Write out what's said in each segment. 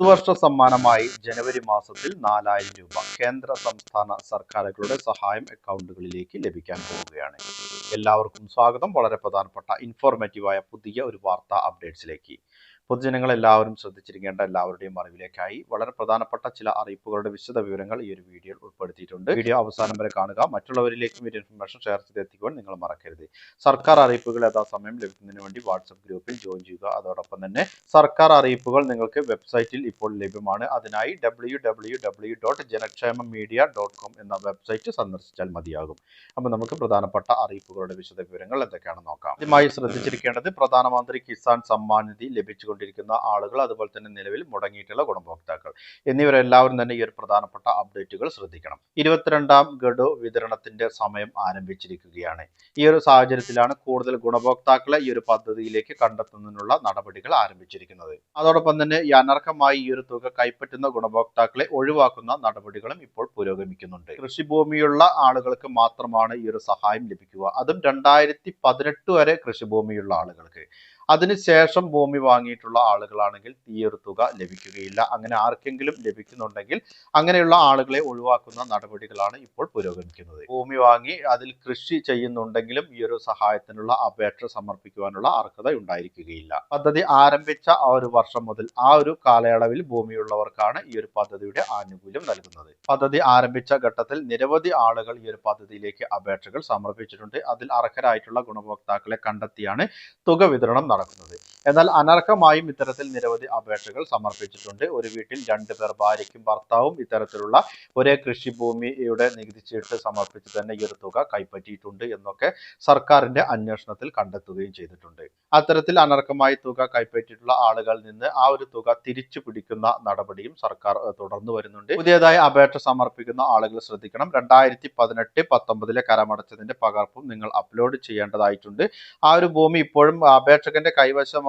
പുതുവർഷ സമ്മാനമായി ജനുവരി മാസത്തിൽ നാലായിരം രൂപ കേന്ദ്ര സംസ്ഥാന സർക്കാരുകളുടെ സഹായം അക്കൗണ്ടുകളിലേക്ക് ലഭിക്കാൻ പോവുകയാണ്. എല്ലാവർക്കും സ്വാഗതം. വളരെ പ്രധാനപ്പെട്ട ഇൻഫോർമേറ്റീവായ പുതിയ ഒരു വാർത്താ അപ്ഡേറ്റ്സിലേക്ക് പൊതുജനങ്ങൾ എല്ലാവരും ശ്രദ്ധിച്ചിരിക്കേണ്ട എല്ലാവരുടെയും അറിവിലേക്കായി വളരെ പ്രധാനപ്പെട്ട ചില അറിയിപ്പുകളുടെ വിശദ വിവരങ്ങൾ ഈ ഒരു വീഡിയോയിൽ ഉൾപ്പെടുത്തിയിട്ടുണ്ട്. വീഡിയോ അവസാനം വരെ കാണുക. മറ്റുള്ളവരിലേക്കും ഈ ഇൻഫർമേഷൻ ഷെയർ ചെയ്തെത്തിക്കുവാൻ നിങ്ങൾ മറക്കരുത്. സർക്കാർ അറിയിപ്പുകൾ യഥാസമയം ലഭിക്കുന്നതിന് വേണ്ടി വാട്സപ്പ് ഗ്രൂപ്പിൽ ജോയിൻ ചെയ്യുക. അതോടൊപ്പം തന്നെ സർക്കാർ അറിയിപ്പുകൾ നിങ്ങൾക്ക് വെബ്സൈറ്റിൽ ഇപ്പോൾ ലഭ്യമാണ്. അതിനായി ഡബ്ല്യൂ എന്ന വെബ്സൈറ്റ് സന്ദർശിച്ചാൽ മതിയാകും. അപ്പോൾ നമുക്ക് പ്രധാനപ്പെട്ട അറിയിപ്പുകളുടെ വിശദ വിവരങ്ങൾ എന്തൊക്കെയാണെന്ന് നോക്കാം. ആദ്യമായി ശ്രദ്ധിച്ചിരിക്കേണ്ടത് പ്രധാനമന്ത്രി കിസാൻ സമ്മാൻ നിധി ലഭിച്ചുകൊണ്ടിരിക്കുന്ന ആളുകൾ അതുപോലെ തന്നെ നിലവിൽ മുടങ്ങിയിട്ടുള്ള ഗുണഭോക്താക്കൾ. എന്നിവരെല്ലാവരും തന്നെ ഈ ഒരു പ്രധാനപ്പെട്ട അപ്ഡേറ്റുകൾ ശ്രദ്ധിക്കണം. ഇരുപത്തിരണ്ടാം ഗഡു വിതരണത്തിന്റെ സമയം ആരംഭിച്ചിരിക്കുകയാണ്. ഈ ഒരു സാഹചര്യത്തിലാണ് കൂടുതൽ ഗുണഭോക്താക്കളെ ഈ ഒരു പദ്ധതിയിലേക്ക് കണ്ടെത്തുന്നതിനുള്ള നടപടികൾ ആരംഭിച്ചിരിക്കുന്നത്. അതോടൊപ്പം തന്നെ ഈ അനർഹമായി ഈ ഒരു തുക കൈപ്പറ്റുന്ന ഗുണഭോക്താക്കളെ ഒഴിവാക്കുന്ന നടപടികളും ഇപ്പോൾ പുരോഗമിക്കുന്നുണ്ട്. കൃഷിഭൂമിയുള്ള ആളുകൾക്ക് മാത്രമാണ് ഈ ഒരു സഹായം ലഭിക്കുക. അതും രണ്ടായിരത്തി പതിനെട്ട് വരെ കൃഷിഭൂമിയുള്ള ആളുകൾക്ക്. അതിനുശേഷം ഭൂമി വാങ്ങിയിട്ടുള്ള ആളുകളാണെങ്കിൽ ഈ ഒരു തുക ലഭിക്കുകയില്ല. അങ്ങനെ ആർക്കെങ്കിലും ലഭിക്കുന്നുണ്ടെങ്കിൽ അങ്ങനെയുള്ള ആളുകളെ ഒഴിവാക്കുന്ന നടപടികളാണ് ഇപ്പോൾ പുരോഗമിക്കുന്നത്. ഭൂമി വാങ്ങി അതിൽ കൃഷി ചെയ്യുന്നുണ്ടെങ്കിലും ഈ ഒരു സഹായത്തിനുള്ള അപേക്ഷ സമർപ്പിക്കുവാനുള്ള അർഹത ഉണ്ടായിരിക്കുകയില്ല. പദ്ധതി ആരംഭിച്ച ആ ഒരു വർഷം മുതൽ ആ ഒരു കാലയളവിൽ ഭൂമിയുള്ളവർക്കാണ് ഈ ഒരു പദ്ധതിയുടെ ആനുകൂല്യം നൽകുന്നത്. പദ്ധതി ആരംഭിച്ച ഘട്ടത്തിൽ നിരവധി ആളുകൾ ഈ ഒരു പദ്ധതിയിലേക്ക് അപേക്ഷകൾ സമർപ്പിച്ചിട്ടുണ്ട്. അതിൽ അർഹരായിട്ടുള്ള ഗുണഭോക്താക്കളെ കണ്ടെത്തിയാണ് തുക വിതരണം നടക്കുന്നത് എന്നാൽ അനർഹമായും ഇത്തരത്തിൽ നിരവധി അപേക്ഷകൾ സമർപ്പിച്ചിട്ടുണ്ട്. ഒരു വീട്ടിൽ രണ്ടു പേർ ഭാര്യയ്ക്കും ഭർത്താവും ഇത്തരത്തിലുള്ള ഒരേ കൃഷിഭൂമിയുടെ നികുതി ചീട്ട് സമർപ്പിച്ച് തന്നെ ഈ ഒരു തുക കൈപ്പറ്റിയിട്ടുണ്ട് എന്നൊക്കെ സർക്കാരിന്റെ അന്വേഷണത്തിൽ കണ്ടെത്തുകയും ചെയ്തിട്ടുണ്ട്. അത്തരത്തിൽ അനർഹമായി തുക കൈപ്പറ്റിയിട്ടുള്ള ആളുകളിൽ നിന്ന് ആ ഒരു തുക തിരിച്ചു പിടിക്കുന്ന നടപടിയും സർക്കാർ തുടർന്നു വരുന്നുണ്ട്. പുതിയതായി അപേക്ഷ സമർപ്പിക്കുന്ന ആളുകൾ ശ്രദ്ധിക്കണം. രണ്ടായിരത്തി പതിനെട്ട് പത്തൊമ്പതിലെ കരമടച്ചതിന്റെ പകർപ്പും നിങ്ങൾ അപ്ലോഡ് ചെയ്യേണ്ടതായിട്ടുണ്ട്. ആ ഒരു ഭൂമി ഇപ്പോഴും അപേക്ഷകന്റെ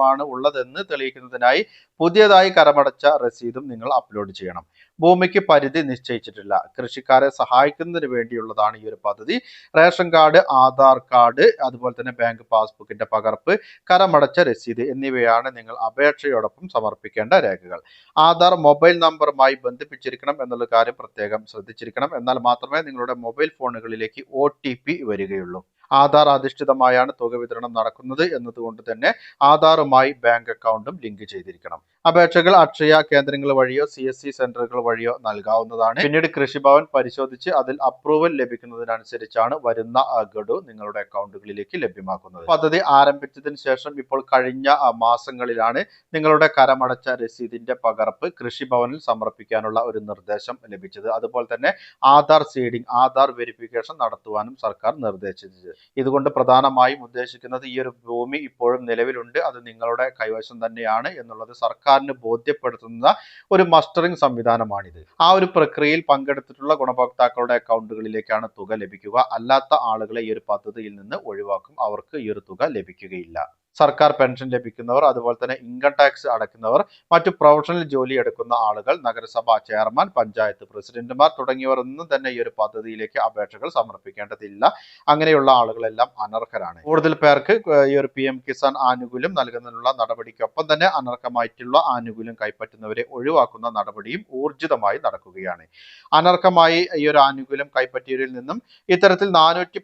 കൈവശമാണ് ഉള്ളതെന്ന് തെളിയിക്കുന്നതിനായി പുതിയതായി കരമടച്ച രസീതും നിങ്ങൾ അപ്ലോഡ് ചെയ്യണം. ഭൂമിക്ക് പരിധി നിശ്ചയിച്ചിട്ടില്ല. കൃഷിക്കാരെ സഹായിക്കുന്നതിന് വേണ്ടിയുള്ളതാണ് ഈ ഒരു പദ്ധതി. റേഷൻ കാർഡ് ആധാർ കാർഡ് അതുപോലെ തന്നെ ബാങ്ക് പാസ്ബുക്കിന്റെ പകർപ്പ് കരമടച്ച രസീത് എന്നിവയാണ് നിങ്ങൾ അപേക്ഷയോടൊപ്പം സമർപ്പിക്കേണ്ട രേഖകൾ. ആധാർ മൊബൈൽ നമ്പറുമായി ബന്ധിപ്പിച്ചിരിക്കണം എന്നുള്ള കാര്യം പ്രത്യേകം ശ്രദ്ധിച്ചിരിക്കണം. എന്നാൽ മാത്രമേ നിങ്ങളുടെ മൊബൈൽ ഫോണുകളിലേക്ക് ഒ വരികയുള്ളൂ. ആധാർ അധിഷ്ഠിതമായാണ് തുക വിതരണം നടക്കുന്നത് എന്നതുകൊണ്ട് തന്നെ ആധാറുമായി ബാങ്ക് അക്കൗണ്ടും ലിങ്ക് ചെയ്തിരിക്കണം. അപേക്ഷകൾ അക്ഷയ കേന്ദ്രങ്ങൾ വഴിയോ സി എസ് സി സെന്ററുകൾ വഴിയോ നൽകാവുന്നതാണ്. പിന്നീട് കൃഷിഭവൻ പരിശോധിച്ച് അതിൽ അപ്രൂവൽ ലഭിക്കുന്നതിനനുസരിച്ചാണ് വരുന്ന ഗഡു നിങ്ങളുടെ അക്കൗണ്ടുകളിലേക്ക് ലഭ്യമാക്കുന്നത്. പദ്ധതി ആരംഭിച്ചതിന് ശേഷം ഇപ്പോൾ കഴിഞ്ഞ മാസങ്ങളിലാണ് നിങ്ങളുടെ കരമടച്ച രസീതിന്റെ പകർപ്പ് കൃഷിഭവനിൽ സമർപ്പിക്കാനുള്ള ഒരു നിർദ്ദേശം ലഭിച്ചത്. അതുപോലെ തന്നെ ആധാർ സീഡിംഗ് ആധാർ വെരിഫിക്കേഷൻ നടത്തുവാനും സർക്കാർ നിർദ്ദേശിച്ചത്. ഇതുകൊണ്ട് പ്രധാനമായും ഉദ്ദേശിക്കുന്നത് ഈ ഒരു ഭൂമി ഇപ്പോഴും നിലവിലുണ്ട്. അത് നിങ്ങളുടെ കൈവശം തന്നെയാണ് എന്നുള്ളത് സർക്കാരിന് ബോധ്യപ്പെടുത്തുന്ന ഒരു മസ്റ്ററിംഗ് സംവിധാനമാണിത്. ആ ഒരു പ്രക്രിയയിൽ പങ്കെടുത്തിട്ടുള്ള ഗുണഭോക്താക്കളുടെ അക്കൗണ്ടുകളിലേക്കാണ് തുക ലഭിക്കുക. അല്ലാത്ത ആളുകളെ ഈ ഒരു പദ്ധതിയിൽ നിന്ന് ഒഴിവാക്കും. അവർക്ക് ഈ ഒരു തുക ലഭിക്കുകയില്ല. സർക്കാർ പെൻഷൻ ലഭിക്കുന്നവർ അതുപോലെ തന്നെ ഇൻകം ടാക്സ് അടയ്ക്കുന്നവർ മറ്റു പ്രൊഫഷണൽ ജോലി എടുക്കുന്ന ആളുകൾ നഗരസഭാ ചെയർമാൻ പഞ്ചായത്ത് പ്രസിഡന്റുമാർ തുടങ്ങിയവർ ഒന്നും തന്നെ ഈ ഒരു പദ്ധതിയിലേക്ക് അപേക്ഷകൾ സമർപ്പിക്കേണ്ടതില്ല. അങ്ങനെയുള്ള ആളുകളെല്ലാം അനർഹരാണ്. കൂടുതൽ പേർക്ക് ഈ ഒരു പി എം കിസാൻ ആനുകൂല്യം നൽകുന്നതിനുള്ള നടപടിക്കൊപ്പം തന്നെ അനർഹമായിട്ടുള്ള ആനുകൂല്യം കൈപ്പറ്റുന്നവരെ ഒഴിവാക്കുന്ന നടപടിയും ഊർജിതമായി നടക്കുകയാണ്. അനർഹമായി ഈ ഒരു ആനുകൂല്യം കൈപ്പറ്റിയവരിൽ നിന്നും ഇത്തരത്തിൽ നാനൂറ്റി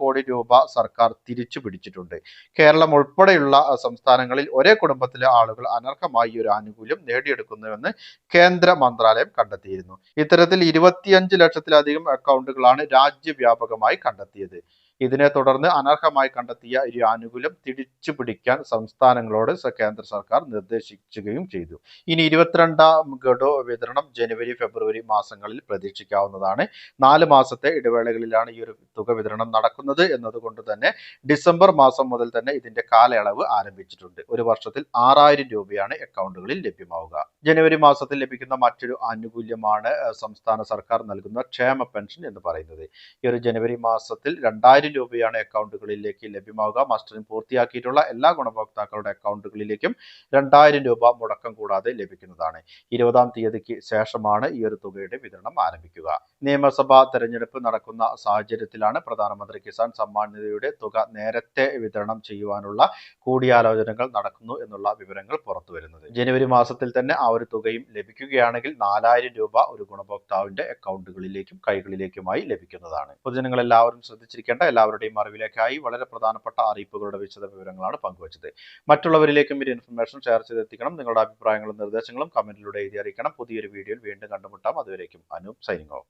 കോടി രൂപ സർക്കാർ തിരിച്ചു പിടിച്ചിട്ടുണ്ട്. കേരളം ഉൾപ്പെടെയുള്ള സംസ്ഥാനങ്ങളിൽ ഒരേ കുടുംബത്തിലെ ആളുകൾ അനർഹമായി ഒരു ആനുകൂല്യം നേടിയെടുക്കുന്നുവെന്ന് കേന്ദ്ര മന്ത്രാലയം കണ്ടെത്തിയിരുന്നു. ഇത്തരത്തിൽ ഇരുപത്തിയഞ്ച് ലക്ഷത്തിലധികം അക്കൗണ്ടുകളാണ് രാജ്യവ്യാപകമായി കണ്ടെത്തിയത്. ഇതിനെ തുടർന്ന് അനർഹമായി കണ്ടെത്തിയ ഈ ആനുകൂല്യം തിരിച്ചു പിടിക്കാൻ സംസ്ഥാനങ്ങളോട് കേന്ദ്ര സർക്കാർ നിർദ്ദേശിക്കുകയും ചെയ്തു. ഇനി ഇരുപത്തിരണ്ടാം ഗഡു വിതരണം ജനുവരി ഫെബ്രുവരി മാസങ്ങളിൽ പ്രതീക്ഷിക്കാവുന്നതാണ്. നാല് മാസത്തെ ഇടവേളകളിലാണ് ഈ ഒരു തുക വിതരണം നടക്കുന്നത് എന്നതുകൊണ്ട് തന്നെ ഡിസംബർ മാസം മുതൽ തന്നെ ഇതിന്റെ കാലയളവ് ആരംഭിച്ചിട്ടുണ്ട്. ഒരു വർഷത്തിൽ ആറായിരം രൂപയാണ് അക്കൗണ്ടുകളിൽ ലഭ്യമാവുക. ജനുവരി മാസത്തിൽ ലഭിക്കുന്ന മറ്റൊരു ആനുകൂല്യമാണ് സംസ്ഥാന സർക്കാർ നൽകുന്ന ക്ഷേമ പെൻഷൻ എന്ന് പറയുന്നത്. ഈ ഒരു ജനുവരി മാസത്തിൽ രണ്ടായിരം രൂപയാണ് അക്കൗണ്ടുകളിലേക്ക് ലഭ്യമാവുക. മാസ്റ്ററിംഗ് പൂർത്തിയാക്കിയിട്ടുള്ള എല്ലാ ഗുണഭോക്താക്കളുടെ അക്കൗണ്ടുകളിലേക്കും രണ്ടായിരം രൂപ മുടക്കം കൂടാതെ ലഭിക്കുന്നതാണ്. ഇരുപതാം തീയതിക്ക് ശേഷമാണ് ഈ ഒരു തുകയുടെ വിതരണം ആരംഭിക്കുക. നിയമസഭാ തെരഞ്ഞെടുപ്പ് നടക്കുന്ന സാഹചര്യത്തിലാണ് പ്രധാനമന്ത്രി കിസാൻ സമ്മാൻ നിധിയുടെ തുക നേരത്തെ വിതരണം ചെയ്യുവാനുള്ള കൂടിയാലോചനകൾ നടക്കുന്നു എന്നുള്ള വിവരങ്ങൾ പുറത്തുവരുന്നത്. ജനുവരി മാസത്തിൽ തന്നെ ഒരു തുകയും ലഭിക്കുകയാണെങ്കിൽ നാലായിരം രൂപ ഒരു ഗുണഭോക്താവിന്റെ അക്കൗണ്ടുകളിലേക്കും കൈകളിലേക്കുമായി ലഭിക്കുന്നതാണ്. പൊതുജനങ്ങൾ എല്ലാവരും ശ്രദ്ധിച്ചിരിക്കേണ്ട എല്ലാവരുടെയും അറിവിലേക്കായി വളരെ പ്രധാനപ്പെട്ട അറിയിപ്പുകളുടെ വിശദ വിവരങ്ങളാണ് പങ്കുവച്ചത്. മറ്റുള്ളവരിലേക്കും ഈ ഇൻഫർമേഷൻ ഷെയർ ചെയ്തെത്തിക്കണം. നിങ്ങളുടെ അഭിപ്രായങ്ങളും നിർദ്ദേശങ്ങളും കമന്റിലൂടെ എഴുതി അറിയിക്കണം. പുതിയൊരു വീഡിയോയിൽ വീണ്ടും കണ്ടുമുട്ടാം. അതുവരേക്കും അനു സൈനിങ് ഓഫ്.